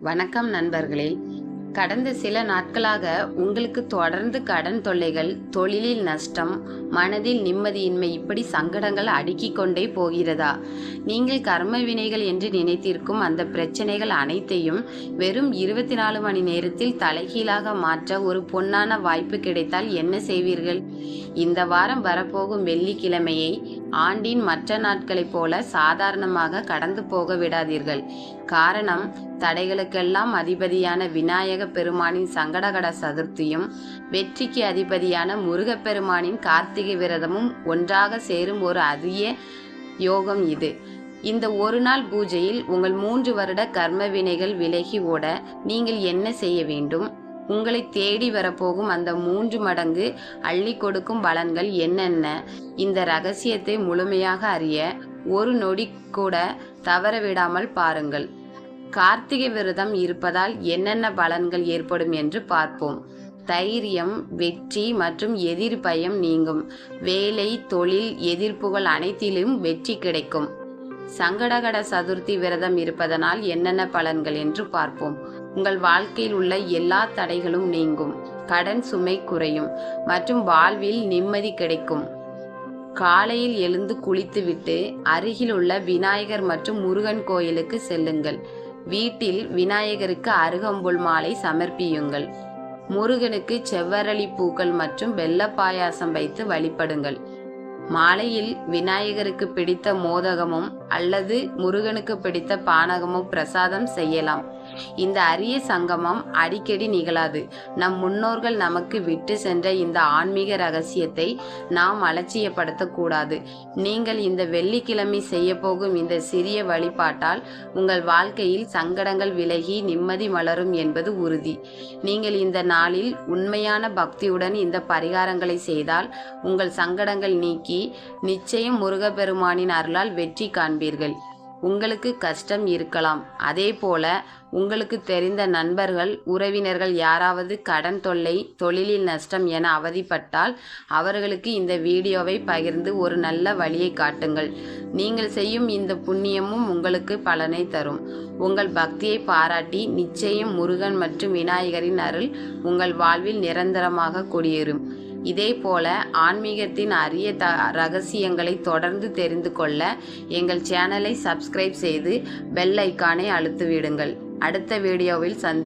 வணக்கம் நண்பர்களே. கடந்த சில நாட்களாக உங்களுக்கு தொடர்ந்து கடன் தொல்லைகள் தொழிலில் நஷ்டம் மனதில் நிம்மதியின்மை இப்படி சங்கடங்கள் அடுக்கிக் கொண்டே போகிறதா? நீங்கள் கர்ம வினைகள் என்று நினைத்திருக்கும் அந்த பிரச்சனைகள் அனைத்தையும் வெறும் இருபத்தி நாலு மணி நேரத்தில் தலைகீழாக மாற்ற ஒரு பொன்னான வாய்ப்பு கிடைத்தால் என்ன செய்வீர்கள்? இந்த வாரம் வரப்போகும் வெள்ளிக்கிழமையை ஆண்டின் மற்ற நாட்களைப் போல சாதாரணமாக கடந்து போக விடாதீர்கள். காரணம் தடைகளுக்கெல்லாம் அதிபதியான விநாயக பெருமானின் சங்கடகட சதுர்த்தியும் வெற்றிக்கு அதிபதியான முருகப்பெருமானின் கார்த்திகை விரதமும் ஒன்றாக சேரும் ஒரு அதிய யோகம் இது. இந்த ஒரு நாள் பூஜையில் உங்கள் மூன்று வருட கர்ம வினைகள் விலகி ஓட நீங்கள் என்ன செய்ய வேண்டும்? உங்களை தேடி வரப்போகும் அந்த மூன்று மடங்கு அள்ளி கொடுக்கும் பலன்கள் என்னென்ன? இந்த ரகசியத்தை முழுமையாக அறிய ஒரு நொடி கூட தவற விடாமல் பாருங்கள். கார்த்திகை விரதம் இருப்பதால் என்னென்ன பலன்கள் ஏற்படும் என்று பார்ப்போம். தைரியம் வெற்றி மற்றும் எதிர் பயம் நீங்கும். வேலை தொழில் எதிர்ப்புகள் அனைத்திலும் வெற்றி கிடைக்கும். சங்கடகட சதுர்த்தி விரதம் இருப்பதனால் என்னென்ன பலன்கள் என்று பார்ப்போம். உங்கள் வாழ்க்கையில் உள்ள எல்லா தடைகளும் நீங்கும். கடன் சுமை குறையும் மற்றும் வாழ்வில் நிம்மதி கிடைக்கும். காலையில் எழுந்து குளித்துவிட்டு அருகில் உள்ள விநாயகர் மற்றும் முருகன் கோயிலுக்கு செல்லுங்கள். வீட்டில் விநாயகருக்கு அருகம்புல் மாலை சமர்ப்பியுங்கள். முருகனுக்கு செவ்வரளி பூக்கள் மற்றும் வெள்ள பாயாசம் வைத்து வழிபடுங்கள். மாலையில் விநாயகருக்கு பிடித்த மோதகமும் அல்லது முருகனுக்கு பிடித்த பானகமும் பிரசாதம் செய்யலாம். இந்த அரிய சங்கமம் அடிக்கடி நிகழாது. நம் முன்னோர்கள் நமக்கு விட்டு சென்ற இந்த ஆன்மீக ரகசியத்தை நாம் அலட்சியப்படுத்தக்கூடாது நீங்கள் இந்த வெள்ளிக்கிழமை செய்ய போகும் இந்த சிறிய வழிபாட்டால் உங்கள் வாழ்க்கையில் சங்கடங்கள் விலகி நிம்மதி மலரும் என்பது உறுதி. நீங்கள் இந்த நாளில் உண்மையான பக்தியுடன் இந்த பரிகாரங்களை செய்தால் உங்கள் சங்கடங்கள் நீக்கி நிச்சயம் முருகப்பெருமானின் அருளால் வெற்றி காண்பீர்கள். உங்களுக்கு கஷ்டம் இருக்கலாம். அதே போல உங்களுக்கு தெரிந்த நண்பர்கள் உறவினர்கள் யாராவது கடன் தொல்லை தொழிலில் நஷ்டம் என அவதிப்பட்டால் அவர்களுக்கு இந்த வீடியோவை பகிர்ந்து ஒரு நல்ல வழியை காட்டுங்கள். நீங்கள் செய்யும் இந்த புண்ணியமும் உங்களுக்கு பலனை தரும். உங்கள் பக்தியை பாராட்டி நிச்சயம் முருகன் மற்றும் விநாயகரின் அருள் உங்கள் வாழ்வில் நிரந்தரமாக குடியேறும். இதே போல ஆன்மீகத்தின் அரிய த ரகசியங்களை தொடர்ந்து தெரிந்து கொள்ள எங்கள் சேனலை சப்ஸ்கிரைப் செய்து பெல் ஐக்கானை அழுத்திவிடுங்கள். அடுத்த வீடியோவில் சந்தி